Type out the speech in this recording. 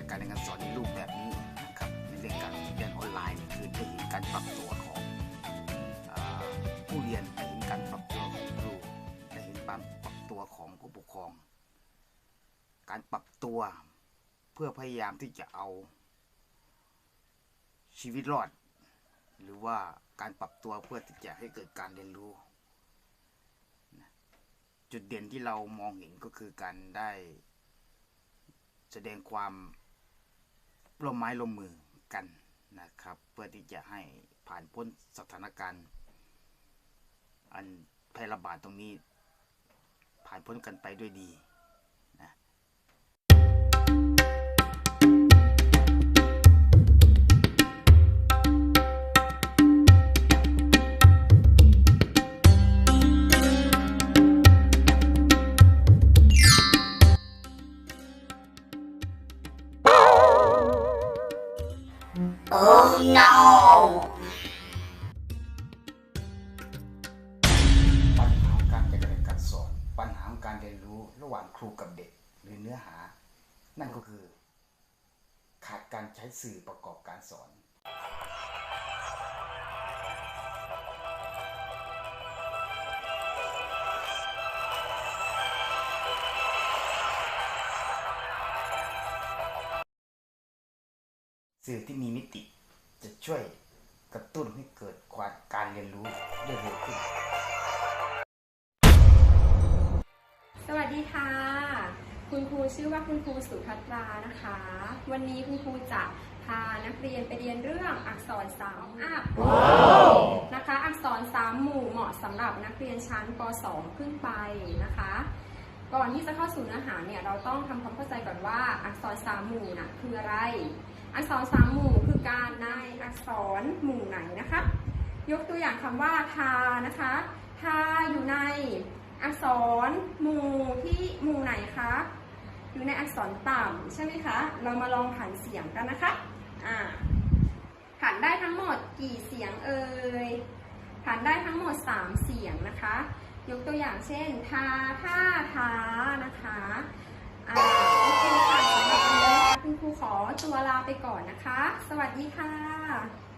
ากการเรียนการสอนในรูปแบบนี้นะครับในเรื่องการเรียนออนไลน์คือได้เห็นการปรับตัวของผู้เรียนได้เห็นการปรับตัวของครูได้เห็นการปรับตัวของผู้ปกครอง การปรับตัวเพื่อพยายามที่จะเอาชีวิตรอด หรือว่าการปรับตัวเพื่อที่จะให้เกิดการเรียนรู้ จุดเด่นที่เรามองเห็นก็คือการได้แสดงความ ร่วมไม้ร่วมมือกันนะครับ เพื่อที่จะให้ผ่านพ้นสถานการณ์ อันแพร่ระบาดตรงนี้ ผ่านพ้นกันไปด้วยดี ปัญหาการจัดการการสอน ปัญหาของการเรียนรู้ระหว่างครูกับเด็ก หรือเนื้อหา นั่นก็คือ ขาดการใช้สื่อประกอบการสอน สื่อที่มีมิติ จะช่วยกระตุ้นให้เกิดความการเรียนรู้ได้เร็วขึ้น สวัสดีค่ะ คุณครูชื่อว่าคุณครูสุภัตรานะคะ วันนี้คุณครูจะพานักเรียนไปเรียนเรื่องอักษรสามอัพนะคะ อักษรสามหมู่เหมาะสำหรับนักเรียนชั้นป .2 ขึ้นไปนะคะ ก่อนที่จะเข้าสู่เนื้อหาเนี่ยเราต้องทำความเข้าใจก่อนว่าอักษรสามหมู่น่ะคืออะไร อักษรสามหมู่คือการในอักษรหมู่ไหนนะคะ ยกตัวอย่างคำว่าทานะคะทาอยู่ในอักษรหมู่ที่หมู่ไหนคะอยู่ในอักษรต่ำใช่ไหมคะ เรามาลองผันเสียงกันนะคะอ่าผันได้ทั้งหมดกี่เสียงเอ่ยผันได้ทั้งหมด 3 เสียงนะคะ ยกตัวอย่างเช่น ทาท่าท้านะคะอ่าโอเคค่ะสำหรับวันนี้ ขอตัวลาไปก่อนนะคะ สวัสดีค่ะ